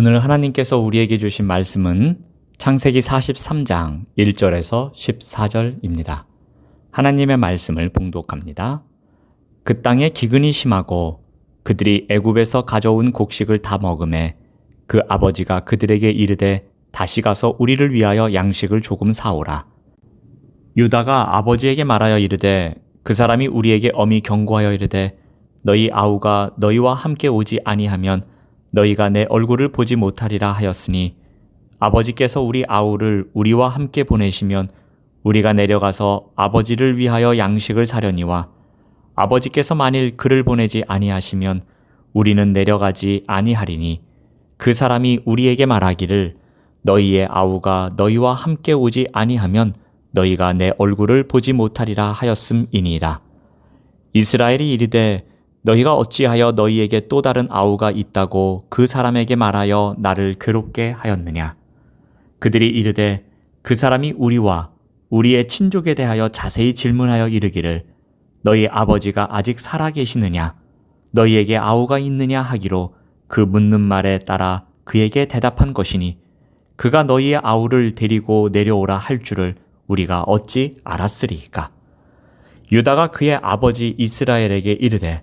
오늘 하나님께서 우리에게 주신 말씀은 창세기 43장 1절에서 14절입니다. 하나님의 말씀을 봉독합니다. 그 땅에 기근이 심하고 그들이 애굽에서 가져온 곡식을 다 먹음에 그 아버지가 그들에게 이르되 다시 가서 우리를 위하여 양식을 조금 사오라. 유다가 아버지에게 말하여 이르되 그 사람이 우리에게 엄히 경고하여 이르되 너희 아우가 너희와 함께 오지 아니하면 너희가 내 얼굴을 보지 못하리라 하였으니 아버지께서 우리 아우를 우리와 함께 보내시면 우리가 내려가서 아버지를 위하여 양식을 사려니와 아버지께서 만일 그를 보내지 아니하시면 우리는 내려가지 아니하리니 그 사람이 우리에게 말하기를 너희의 아우가 너희와 함께 오지 아니하면 너희가 내 얼굴을 보지 못하리라 하였음이니이다. 이스라엘이 이르되 너희가 어찌하여 너희에게 또 다른 아우가 있다고 그 사람에게 말하여 나를 괴롭게 하였느냐? 그들이 이르되 그 사람이 우리와 우리의 친족에 대하여 자세히 질문하여 이르기를 너희 아버지가 아직 살아 계시느냐? 너희에게 아우가 있느냐 하기로 그 묻는 말에 따라 그에게 대답한 것이니 그가 너희의 아우를 데리고 내려오라 할 줄을 우리가 어찌 알았으리까? 유다가 그의 아버지 이스라엘에게 이르되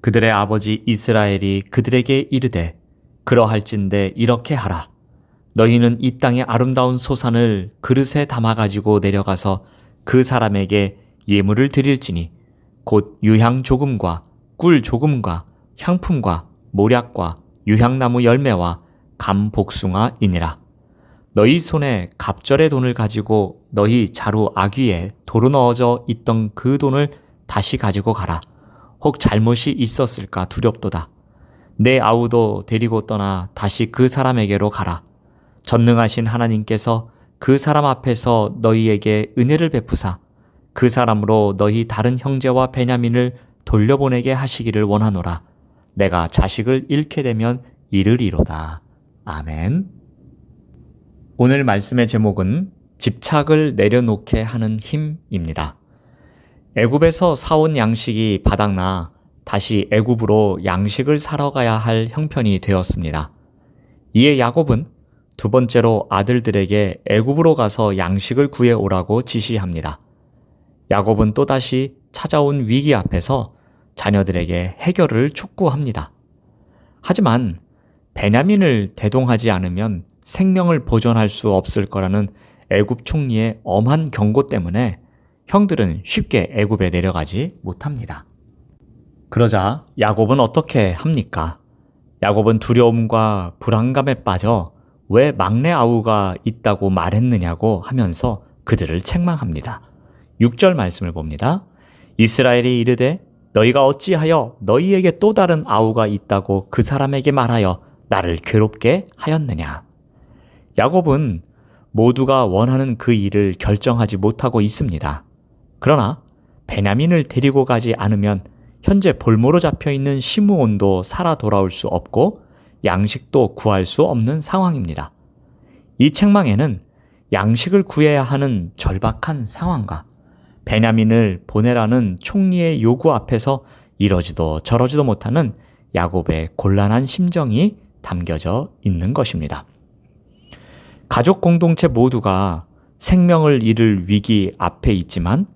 그들의 아버지 이스라엘이 그들에게 이르되 그러할진대 이렇게 하라. 너희는 이 땅의 아름다운 소산을 그릇에 담아 가지고 내려가서 그 사람에게 예물을 드릴지니 곧 유향 조금과 꿀 조금과 향품과 모략과 유향나무 열매와 감 복숭아이니라. 너희 손에 갑절의 돈을 가지고 너희 자루 아귀에 도로 넣어져 있던 그 돈을 다시 가지고 가라. 혹 잘못이 있었을까 두렵도다. 내 아우도 데리고 떠나 다시 그 사람에게로 가라. 전능하신 하나님께서 그 사람 앞에서 너희에게 은혜를 베푸사 그 사람으로 너희 다른 형제와 베냐민을 돌려보내게 하시기를 원하노라. 내가 자식을 잃게 되면 이르리로다. 아멘. 오늘 말씀의 제목은 집착을 내려놓게 하는 힘입니다. 애굽에서 사온 양식이 바닥나 다시 애굽으로 양식을 사러 가야 할 형편이 되었습니다. 이에 야곱은 두 번째로 아들들에게 애굽으로 가서 양식을 구해 오라고 지시합니다. 야곱은 또다시 찾아온 위기 앞에서 자녀들에게 해결을 촉구합니다. 하지만 베냐민을 대동하지 않으면 생명을 보존할 수 없을 거라는 애굽 총리의 엄한 경고 때문에 형들은 쉽게 애굽에 내려가지 못합니다. 그러자 야곱은 어떻게 합니까? 야곱은 두려움과 불안감에 빠져 왜 막내 아우가 있다고 말했느냐고 하면서 그들을 책망합니다. 6절 말씀을 봅니다. 이스라엘이 이르되 너희가 어찌하여 너희에게 또 다른 아우가 있다고 그 사람에게 말하여 나를 괴롭게 하였느냐? 야곱은 모두가 원하는 그 일을 결정하지 못하고 있습니다. 그러나 베냐민을 데리고 가지 않으면 현재 볼모로 잡혀 있는 시므온도 살아 돌아올 수 없고 양식도 구할 수 없는 상황입니다. 이 책망에는 양식을 구해야 하는 절박한 상황과 베냐민을 보내라는 총리의 요구 앞에서 이러지도 저러지도 못하는 야곱의 곤란한 심정이 담겨져 있는 것입니다. 가족 공동체 모두가 생명을 잃을 위기 앞에 있지만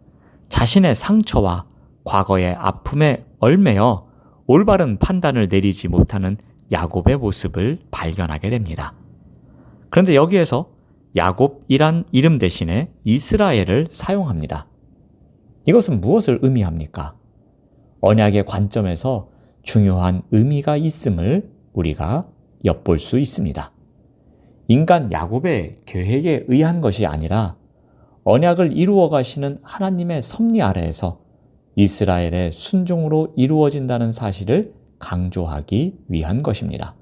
자신의 상처와 과거의 아픔에 얼매여 올바른 판단을 내리지 못하는 야곱의 모습을 발견하게 됩니다. 그런데 여기에서 야곱이란 이름 대신에 이스라엘을 사용합니다. 이것은 무엇을 의미합니까? 언약의 관점에서 중요한 의미가 있음을 우리가 엿볼 수 있습니다. 인간 야곱의 계획에 의한 것이 아니라 언약을 이루어 가시는 하나님의 섭리 아래에서 이스라엘의 순종으로 이루어진다는 사실을 강조하기 위한 것입니다.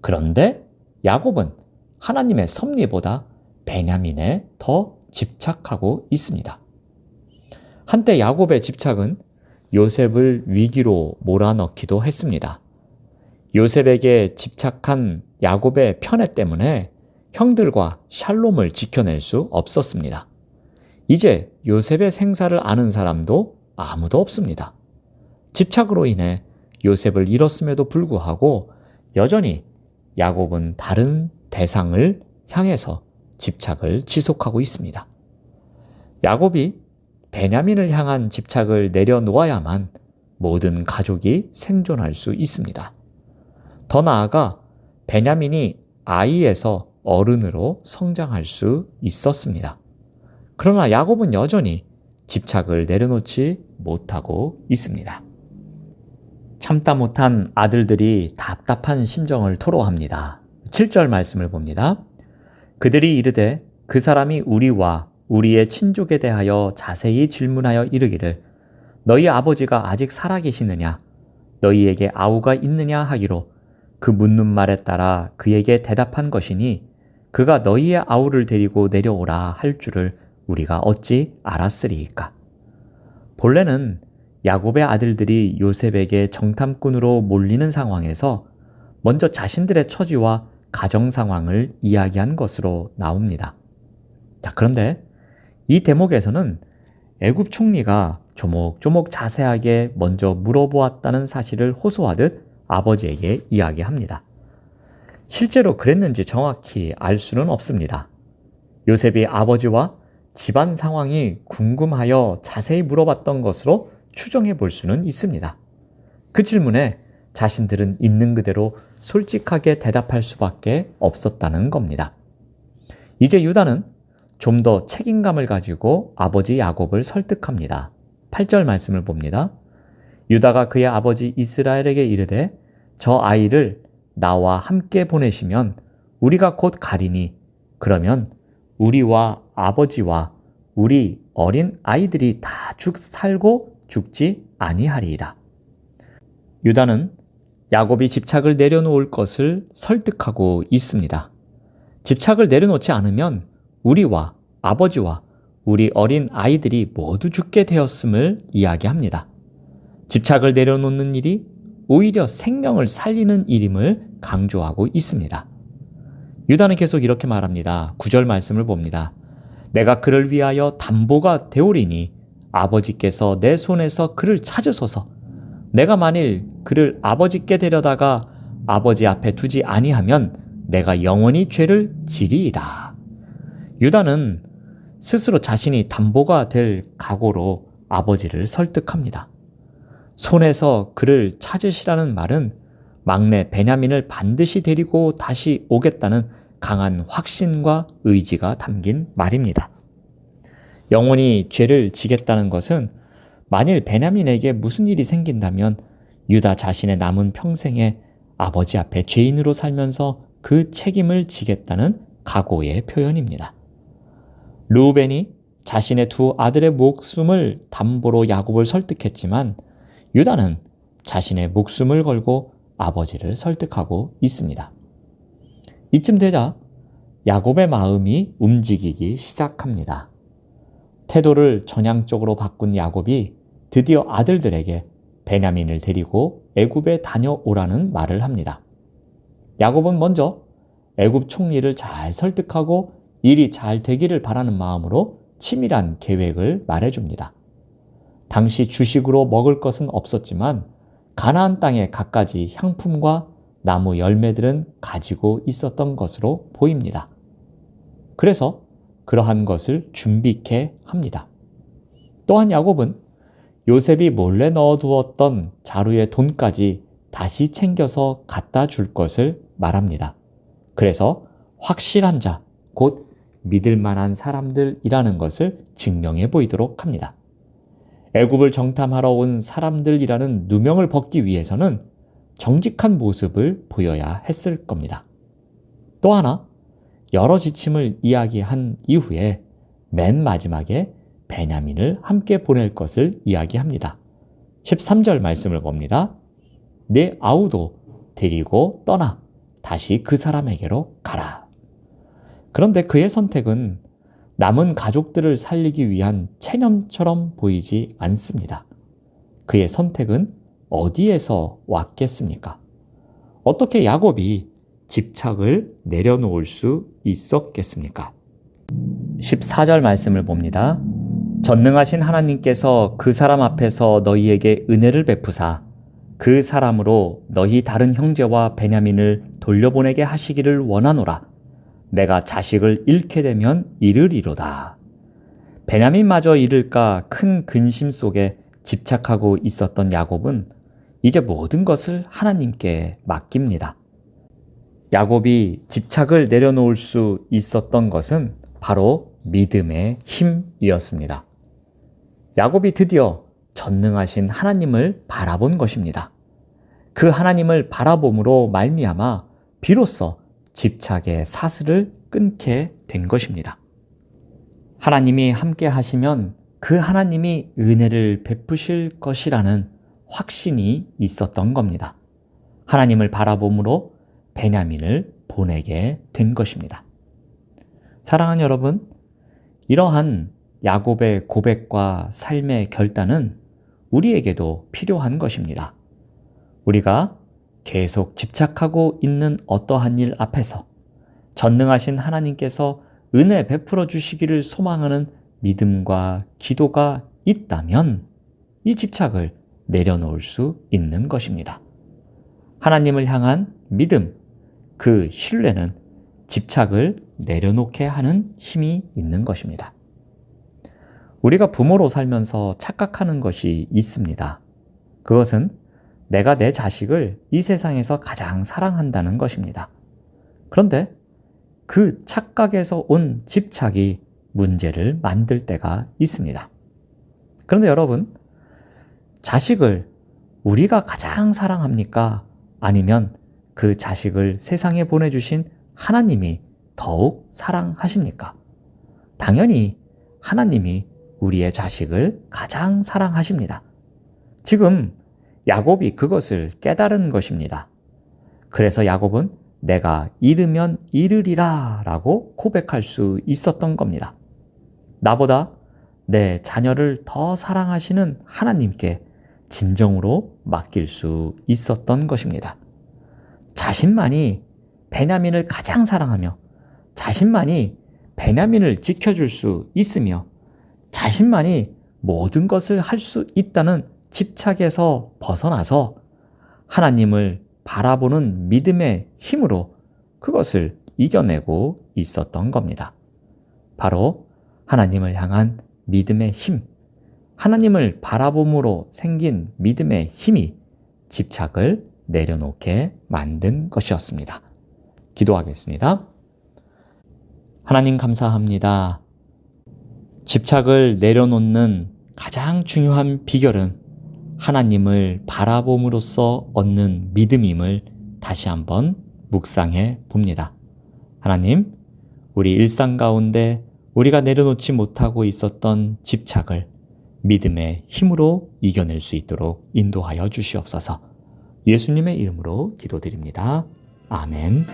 그런데 야곱은 하나님의 섭리보다 베냐민에 더 집착하고 있습니다. 한때 야곱의 집착은 요셉을 위기로 몰아넣기도 했습니다. 요셉에게 집착한 야곱의 편애 때문에 형들과 샬롬을 지켜낼 수 없었습니다. 이제 요셉의 생사를 아는 사람도 아무도 없습니다. 집착으로 인해 요셉을 잃었음에도 불구하고 여전히 야곱은 다른 대상을 향해서 집착을 지속하고 있습니다. 야곱이 베냐민을 향한 집착을 내려놓아야만 모든 가족이 생존할 수 있습니다. 더 나아가 베냐민이 아이에서 어른으로 성장할 수 있었습니다. 그러나 야곱은 여전히 집착을 내려놓지 못하고 있습니다. 참다 못한 아들들이 답답한 심정을 토로합니다. 7절 말씀을 봅니다. 그들이 이르되 그 사람이 우리와 우리의 친족에 대하여 자세히 질문하여 이르기를 너희 아버지가 아직 살아계시느냐 너희에게 아우가 있느냐 하기로 그 묻는 말에 따라 그에게 대답한 것이니 그가 너희의 아우를 데리고 내려오라 할 줄을 우리가 어찌 알았으리이까 본래는 야곱의 아들들이 요셉에게 정탐꾼으로 몰리는 상황에서 먼저 자신들의 처지와 가정 상황을 이야기한 것으로 나옵니다. 자, 그런데 이 대목에서는 애굽 총리가 조목조목 자세하게 먼저 물어보았다는 사실을 호소하듯 아버지에게 이야기합니다. 실제로 그랬는지 정확히 알 수는 없습니다. 요셉이 아버지와 집안 상황이 궁금하여 자세히 물어봤던 것으로 추정해 볼 수는 있습니다. 그 질문에 자신들은 있는 그대로 솔직하게 대답할 수밖에 없었다는 겁니다. 이제 유다는 좀 더 책임감을 가지고 아버지 야곱을 설득합니다. 8절 말씀을 봅니다. 유다가 그의 아버지 이스라엘에게 이르되 저 아이를 나와 함께 보내시면 우리가 곧 가리니 그러면 우리와 아버지와 우리 어린 아이들이 다 죽 살고 죽지 아니하리이다. 유다는 야곱이 집착을 내려놓을 것을 설득하고 있습니다. 집착을 내려놓지 않으면 우리와 아버지와 우리 어린 아이들이 모두 죽게 되었음을 이야기합니다. 집착을 내려놓는 일이 오히려 생명을 살리는 일임을 강조하고 있습니다. 유다는 계속 이렇게 말합니다. 구절 말씀을 봅니다. 내가 그를 위하여 담보가 되오리니 아버지께서 내 손에서 그를 찾으소서. 내가 만일 그를 아버지께 데려다가 아버지 앞에 두지 아니하면 내가 영원히 죄를 지리이다. 유다는 스스로 자신이 담보가 될 각오로 아버지를 설득합니다. 손에서 그를 찾으시라는 말은 막내 베냐민을 반드시 데리고 다시 오겠다는 강한 확신과 의지가 담긴 말입니다. 영원히 죄를 지겠다는 것은 만일 베냐민에게 무슨 일이 생긴다면 유다 자신의 남은 평생에 아버지 앞에 죄인으로 살면서 그 책임을 지겠다는 각오의 표현입니다. 루벤이 자신의 두 아들의 목숨을 담보로 야곱을 설득했지만 유다는 자신의 목숨을 걸고 아버지를 설득하고 있습니다. 이쯤 되자 야곱의 마음이 움직이기 시작합니다. 태도를 전향적으로 바꾼 야곱이 드디어 아들들에게 베냐민을 데리고 애굽에 다녀오라는 말을 합니다. 야곱은 먼저 애굽 총리를 잘 설득하고 일이 잘 되기를 바라는 마음으로 치밀한 계획을 말해줍니다. 당시 주식으로 먹을 것은 없었지만 가나안 땅의 갖가지 향품과 나무 열매들은 가지고 있었던 것으로 보입니다. 그래서 그러한 것을 준비케 합니다. 또한 야곱은 요셉이 몰래 넣어두었던 자루의 돈까지 다시 챙겨서 갖다 줄 것을 말합니다. 그래서 확실한 자, 곧 믿을 만한 사람들이라는 것을 증명해 보이도록 합니다. 애굽을 정탐하러 온 사람들이라는 누명을 벗기 위해서는 정직한 모습을 보여야 했을 겁니다. 또 하나, 여러 지침을 이야기한 이후에 맨 마지막에 베냐민을 함께 보낼 것을 이야기합니다. 13절 말씀을 봅니다. 내 아우도 데리고 떠나 다시 그 사람에게로 가라. 그런데 그의 선택은 남은 가족들을 살리기 위한 체념처럼 보이지 않습니다. 그의 선택은 어디에서 왔겠습니까? 어떻게 야곱이 집착을 내려놓을 수 있었겠습니까? 14절 말씀을 봅니다. 전능하신 하나님께서 그 사람 앞에서 너희에게 은혜를 베푸사 그 사람으로 너희 다른 형제와 베냐민을 돌려보내게 하시기를 원하노라. 내가 자식을 잃게 되면 이르리로다. 베냐민마저 잃을까 큰 근심 속에 집착하고 있었던 야곱은 이제 모든 것을 하나님께 맡깁니다. 야곱이 집착을 내려놓을 수 있었던 것은 바로 믿음의 힘이었습니다. 야곱이 드디어 전능하신 하나님을 바라본 것입니다. 그 하나님을 바라봄으로 말미암아 비로소 집착의 사슬을 끊게 된 것입니다. 하나님이 함께 하시면 그 하나님이 은혜를 베푸실 것이라는 확신이 있었던 겁니다. 하나님을 바라봄으로 베냐민을 보내게 된 것입니다. 사랑하는 여러분, 이러한 야곱의 고백과 삶의 결단은 우리에게도 필요한 것입니다. 우리가 계속 집착하고 있는 어떠한 일 앞에서 전능하신 하나님께서 은혜 베풀어 주시기를 소망하는 믿음과 기도가 있다면 이 집착을 내려놓을 수 있는 것입니다. 하나님을 향한 믿음, 그 신뢰는 집착을 내려놓게 하는 힘이 있는 것입니다. 우리가 부모로 살면서 착각하는 것이 있습니다. 그것은 내가 내 자식을 이 세상에서 가장 사랑한다는 것입니다. 그런데 그 착각에서 온 집착이 문제를 만들 때가 있습니다. 그런데 여러분, 자식을 우리가 가장 사랑합니까? 아니면 그 자식을 세상에 보내주신 하나님이 더욱 사랑하십니까? 당연히 하나님이 우리의 자식을 가장 사랑하십니다. 지금 야곱이 그것을 깨달은 것입니다. 그래서 야곱은 내가 잃으면 잃으리라 라고 고백할 수 있었던 겁니다. 나보다 내 자녀를 더 사랑하시는 하나님께 진정으로 맡길 수 있었던 것입니다. 자신만이 베냐민을 가장 사랑하며 자신만이 베냐민을 지켜줄 수 있으며 자신만이 모든 것을 할 수 있다는 집착에서 벗어나서 하나님을 바라보는 믿음의 힘으로 그것을 이겨내고 있었던 겁니다. 바로 하나님을 향한 믿음의 힘, 하나님을 바라봄으로 생긴 믿음의 힘이 집착을 내려놓게 만든 것이었습니다. 기도하겠습니다. 하나님 감사합니다. 집착을 내려놓는 가장 중요한 비결은 하나님을 바라봄으로써 얻는 믿음임을 다시 한번 묵상해 봅니다. 하나님, 우리 일상 가운데 우리가 내려놓지 못하고 있었던 집착을 믿음의 힘으로 이겨낼 수 있도록 인도하여 주시옵소서. 예수님의 이름으로 기도드립니다. 아멘.